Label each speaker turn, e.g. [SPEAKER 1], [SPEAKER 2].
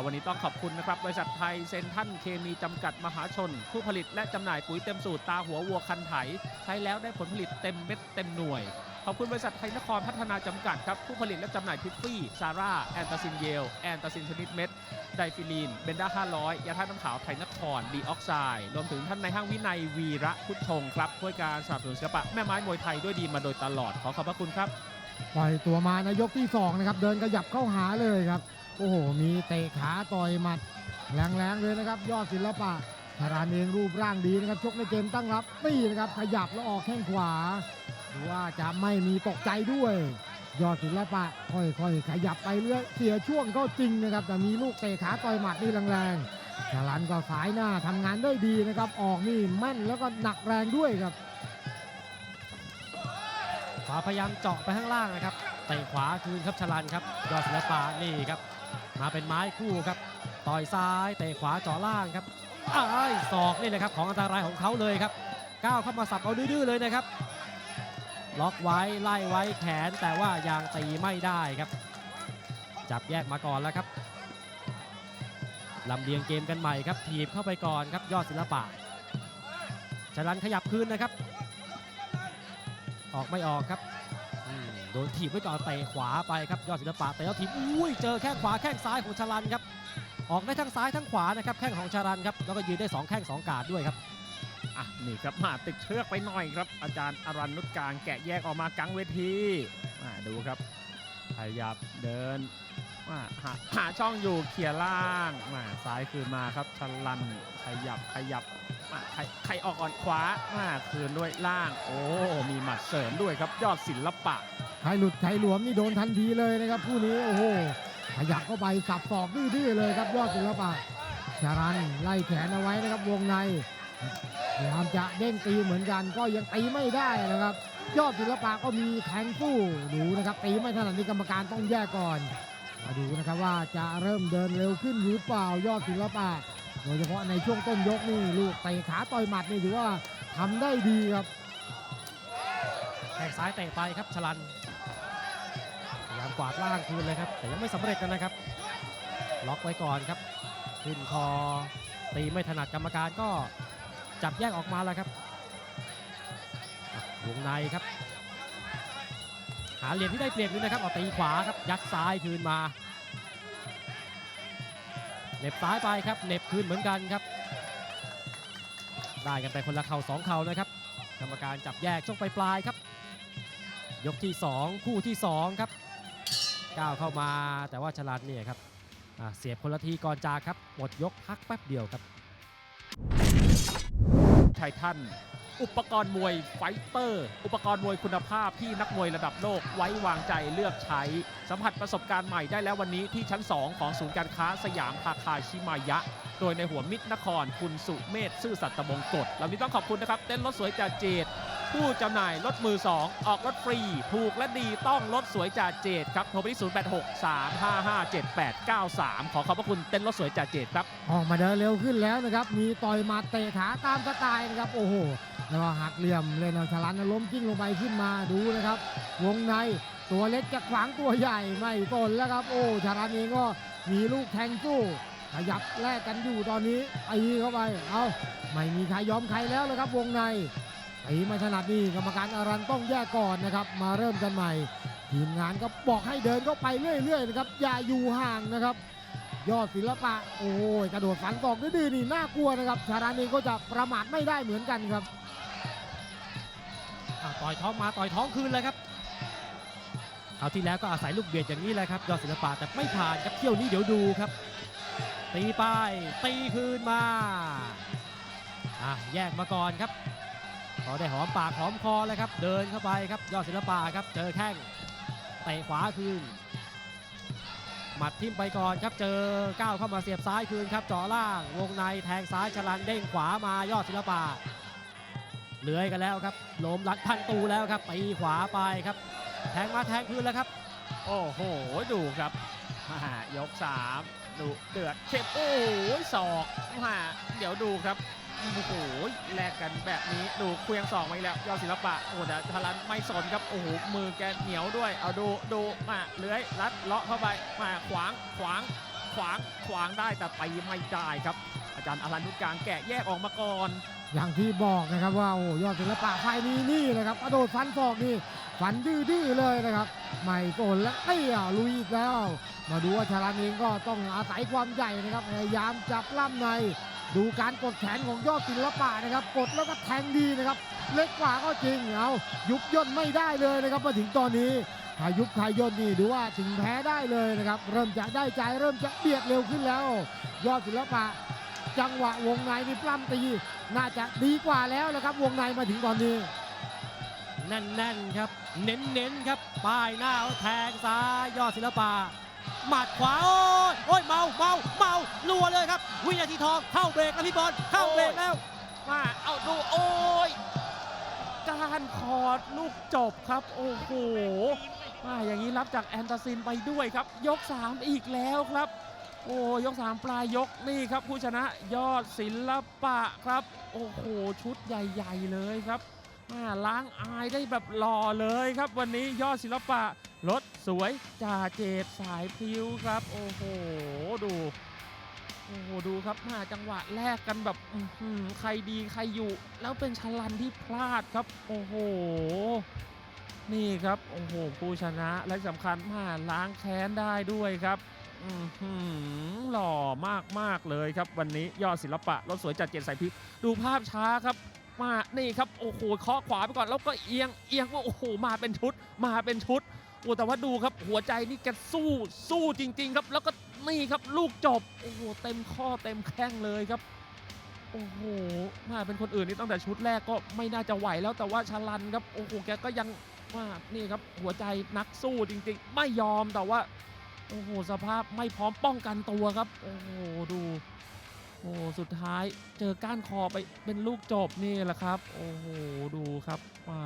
[SPEAKER 1] เอาวันนี้ต้องขอบคุณนะครับ บริษัทไทยเซนทันเคมีจำกัดมหาชน ผู้ผลิตและจำหน่ายปุ๋ยเต็มสูตรตาหัววัวคันไถใช้แล้วได้ผลผลิตเต็มเม็ดเต็มหน่วย ขอบคุณบริษัทไทยนครพัฒนาจำกัดครับ ผู้ผลิตและจำหน่ายทิฟฟี่ซาร่าแอนตาซินเยลแอนตาซินชนิดเม็ดไดฟิลีนเบนด้า500 ยาธาตุน้ำขาวไทยนครดีออกไซด์รวมถึงท่านในห้างวินัยวีระพุทธงครับช่วยการสนับสนุนศิลปะแม่ไม้มวยไทยด้วยดีมาโดยตลอดขอขอบพระคุณครับ
[SPEAKER 2] ปล่อยตัวมาในยกที่2นะครับเดินขยับเข้าหาเลยครับ โอ้โห มีเตะขาต่อยหมัดแรงๆเลยนะครับ ยอดศิลปะธารานเองรูปร่างดีนะครับ ชกในเกมตั้งรับนี่นะครับ ขยับแล้วออกแข้งขวาดูว่าจะไม่มีตกใจด้วย ยอดศิลปะค่อยๆ ขยับไปเรื่อยเสียช่วงก็จริงนะครับ แต่มีลูกเตะขาต่อยหมัดนี่แรงๆชาลันก็สายหน้าทำงานได้ดีนะครับ ออกนี่แม่นแล้วก็หนักแรงด้วยครับ
[SPEAKER 3] ขวาพยายามเจาะไปข้างล่างนะครับเตะขวาคืนครับชลันครับ ยอดศิลปะนี่ครับ มาเป็นไม้คู่ครับ ต่อยซ้ายเตะขวาเจาะล่างครับอ้ายศอกนี่แหละครับของอันตรายของเขาเลยครับก้าวเข้ามาสับเอาดื้อเลยนะครับ ล็อกไว้ไล่ไว้แขนแต่ว่ายังตีไม่ได้ครับ จับแยกมาก่อนแล้วครับลำเลียงเกมกันใหม่ครับถีบเข้าไปก่อนครับยอดศิลปะชลันขยับคืนนะครับ ออกไม่ออกครับ โดนถีบไว้ก่อนเตะขวาไปครับยอดศิลปะเตะแล้วถีบอุ้ยเจอแข้งขวาแข้งซ้ายของชลันครับออกได้ทั้งซ้ายทั้งขวานะครับแข้งของชลันครับแล้วก็ยืนได้สองแข้งสองกาดด้วยครับ
[SPEAKER 1] อะนี่ครับมาติดเชือกไปหน่อยครับ อาจารย์อรันนุชการแกะแยกออกมากลางเวทีมาดูครับขยับเดิน มาหาหาช่องอยู่เขี่ยล่างมาซ้ายคืนมาครับชลันขยับขยับมาใครใครออกก่อนขวามาคืนด้วยล่าง โอ้ มีหมัดเสริมด้วยครับยอดศิลปะ
[SPEAKER 2] ใครหลุดใครหลวมนี่โดนทันทีเลยนะครับคู่นี้โอ้โหขยับเข้าไปสับศอกดื้อๆเลยครับยอดศิลปะชารันไล่แขนเอาไว้นะครับวงในพยายามจะเด้งตีเหมือนกันก็ยังตีไม่ได้นะครับ ยอดศิลปะก็มีแทงสู้ดูนะครับตีไม่ถนัดนี่กรรมการต้องแยกก่อน มาดูนะครับว่าจะเริ่มเดินเร็วขึ้นหรือเปล่ายอดศิลปะโดยเฉพาะในช่วงต้นยกนี่ลูกเตะขาต่อยหมัดนี่ถือว่าทำได้ดีครับ
[SPEAKER 3] แข้งซ้ายเตะไปครับ ชลันพยายามกวาดล่างคืนเลยครับ แต่ยังไม่สำเร็จนะครับ ล็อกไว้ก่อนครับ ขึ้นคอ ตีไม่ถนัดกรรมการก็จับแยกออกมาแล้วครับวงในครับ หาเหลี่ยมที่ได้เปรียบอยู่นะครับเอาตีขวาครับยัดซ้ายคืนมาเหน็บซ้ายไปครับเหน็บคืนเหมือนกันครับ ได้กันไปคนละเข่าสองเข่านะครับ กรรมการจับแยกช่วงปลายๆครับ ยกที่ 2 คู่ที่ 2 ครับก้าวเข้ามาแต่ว่าชลันเนี่ยครับเสียบคนละทีก่อนจากครับหมดยกพักแป๊บเดียวครับ
[SPEAKER 1] ไททัน อุปกรณ์มวยไฟเตอร์ อุปกรณ์มวยคุณภาพที่นักมวยระดับโลกไว้วางใจเลือกใช้ สัมผัสประสบการณ์ใหม่ได้แล้ววันนี้ที่ชั้น 2 ของศูนย์การค้าสยามคาคาชิมายะ โดยในหัวมิตรนครคุณสุเมธซื่อสัตย์ตะบงกฎเรานี้ต้องขอบคุณนะครับเต้นรถสวยจ่าเจดผู้จำหน่ายรถมือ 2 ออกรถฟรี ถูกและดีต้องรถสวยจ่าเจดครับโทรไปที่ 086 355 7893 ขอขอบพระคุณเต้นรถสวยจ่าเจดครับ
[SPEAKER 2] ออกมาเดินเร็วขึ้นแล้วนะครับ มีต่อยหมาเตะขาตามสไตล์นะครับ โอ้โห แล้วก็หักเหลี่ยมเล่นเอาชลันล้มกิ้งลงไปขึ้นมาดูนะครับ วงในตัวเล็กจะขวางตัวใหญ่ไม่ตนแล้วครับ โอ้ชลันเองก็มีลูกแทงสู้ขยับแลกกันอยู่ตอนนี้ตีเข้าไป เอาไม่มีใครยอมใครแล้วเลยครับ วงในตีไม่ถนัดนี่กรรมการอารันต้องแยกก่อนนะครับ มาเริ่มกันใหม่ ทีมงานก็บอกให้เดินเข้าไปเรื่อยๆนะครับอย่าอยู่ห่างนะครับ ยอดศิลปะโอ้ยกระโดดฝันตอกดื้อๆนี่น่ากลัวนะครับชาดานีก็จะประมาทไม่ได้เหมือนกันครับ
[SPEAKER 3] ต่อยท้องมาต่อยท้องคืนเลยครับคราวที่แล้วก็อาศัยลูกเบียดอย่างนี้แหละครับยอดศิลปะแต่ไม่ผ่านครับเที่ยวนี้เดี๋ยวดูครับ ตีไปตีคืนมาอะแยกมาก่อนครับพอได้หอมปากหอมคอแล้วครับ เดินเข้าไปครับยอดศิลปะครับ เจอแข้งเตะขวาคืนหมัดทิ่มไปก่อนครับเจอก้าวเข้ามาเสียบซ้ายคืนครับเจาะล่าง วงในแทงซ้ายชลันเด้งขวามายอดศิลปะ เลื้อยกันแล้วครับโลมรัดพันตูแล้วครับตีขวาไปครับ แทงมาแทงคืนแล้วครับ
[SPEAKER 1] โอ้โหดูครับมายก3ดูเดือดเข้มโอ้ยศอกมาเดี๋ยวดูครับโอ้โหแลกกันแบบนี้ดูเคลียงสองมาอีกแล้วยอดศิลปะโอ้แต่ทารันไม่สนครับโอ้โหมือแกเหนียวด้วยเอาดูดูมาเลื้อยรัดเลาะเข้าไปมาขวางขวางขวางขวางได้แต่ตีไม่ได้ครับ อาจารย์อรันนุชกลางแกะแยกออกมาก่อน
[SPEAKER 2] อย่างที่บอกนะครับว่าโอ้ยอดศิลปะไฟนี้นี่เลยครับกระโดดฟันศอกนี่ฟันดื้อๆเลยนะครับไม่สนและเตี้ยลุยอีกแล้ว มาดูว่าชาลันเองก็ต้องอาศัยความใหญ่นะครับพยายามจับล่ำใน ดูการกดแขนของยอดศิลปะนะครับ กดแล้วก็แทงดีนะครับ เล็กกว่าก็จริงเอายุบย่นไม่ได้เลยนะครับมาถึงตอนนี้ถ้ายุบใครย่นนี่ดูว่าถึงแพ้ได้เลยนะครับ เริ่มจะได้ใจเริ่มจะเบียดเร็วขึ้นแล้ว ยอดศิลปะ จังหวะวงในนี่ปล้ำตีน่าจะดีกว่าแล้วนะครับ วงในมาถึงตอนนี้
[SPEAKER 3] แน่นๆครับ เน้นๆครับป้ายหน้าเอาแทงซ้ายยอดศิลปะหมัดขวาโอ้ยโอ้ยเมาเมาเมารัวเลยครับ วินาทีทองเข้าเบรกแล้วพี่บอลเข้าเบรกแล้ว
[SPEAKER 1] มาเอาดูโอ้ยการคอร์ดลูกจบครับ โอ้โหมาอย่างนี้รับจากแอนตาซินไปด้วยครับ ยก 3 อีกแล้วครับ โอ้ยก3ปลายยกนี่ครับ ผู้ชนะยอดศิลปะครับ โอ้โหชุดใหญ่ ๆ เลยครับมาล้างอายได้แบบหล่อเลยครับ วันนี้ยอดศิลปะรถสวยจ่าเจดสายพิ้วครับ โอ้โหดูโอ้โหดูครับมาจังหวะแลกกันแบบใครดีใครอยู่ แล้วเป็นชลันที่พลาดครับ โอ้โห นี่ครับ โอ้โหผู้ชนะและสำคัญมาล้างแค้นได้ด้วยครับ หล่อมากมากเลยครับวันนี้ยอดศิลปะรถสวยจัดเจนใส่พริกดูภาพช้าครับ มานี่ครับโอ้โหเคาะขวาไปก่อนแล้วก็เอียงเอียงว่าโอ้โหมาเป็นชุด มาเป็นชุดโอ้แต่ว่าดูครับหัวใจนี่แกสู้สู้จริง ๆ ครับ แล้วก็นี่ครับลูกจบโอ้โหเต็มข้อเต็มแข้งเลยครับโอ้โหมาเป็นคนอื่นนี่ตั้งแต่ชุดแรกก็ไม่น่าจะไหวแล้วแต่ว่าชาลันครับโอ้โหแกก็ยังว่านี่ครับหัวใจนักสู้จริง ๆ ไม่ยอมแต่ว่า โอ้โหสภาพไม่พร้อมป้องกันตัวครับ โอ้โหดูโอ้โหสุดท้ายเจอก้านคอไปเป็นลูกจบนี่แหละครับ โอ้โหดูครับว่า